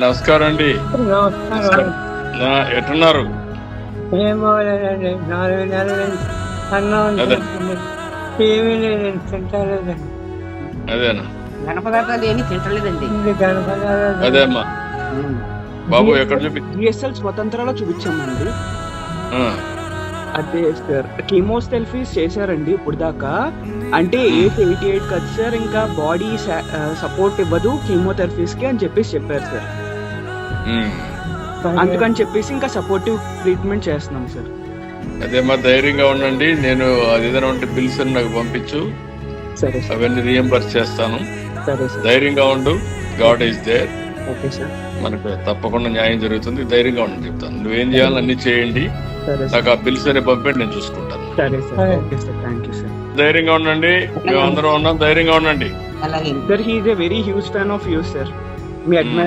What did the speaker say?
నమస్కారం అండి నమస్కారం నా- ఎట్టున్నారు నాలుగు నెలలు అన్నం తింటలేదండి అదేనా ఘన పదార్థాలు ఏమీ తింటలేదండి ఇది కనపడలేదు అదే అమ్మా బాబు ఎక్కడ చూపి స్వతంత్రాలో చూపించామండి అదే సార్ కీమోథెరపీస్ చేశారండి ఇప్పుడు దాకా అంటే ఏజ్ ఎయిటీ ఎయిట్ కదా సార్ ఇంకా బాడీ సపోర్ట్ ఇవ్వదు కీమోథెరపీస్కి అని చెప్పేసి చెప్పారు సార్. అందుకని చెప్పేసి ఇంకా సపోర్టివ్ ట్రీట్మెంట్ చేస్తున్నాం సార్. అదే మా ధైర్యంగా ఉండండి నేను ఏదైనా ఉంటే బిల్స్ నాకు పంపించు. సరే అవన్నీ రియంబర్స్ చేస్తాను. సరే ధైర్యంగా ఉండు God is there okay sir. మనకు తప్పకుండా న్యాయం జరుగుతుంది ధైర్యంగా ఉండి చెప్తాను. నువ్వేం చేయాలో అన్ని చేయండి. నాకు ఆ బిల్స్ అని పంపండి నేను చూసుకుంటాను. సరే సార్. సరే. Okay sir. Thank you sir. ధైర్యంగా ఉండండి. మేము అందరం ఉన్నాం. ధైర్యంగా ఉండండి. Sir he is a very huge fan of you sir me admire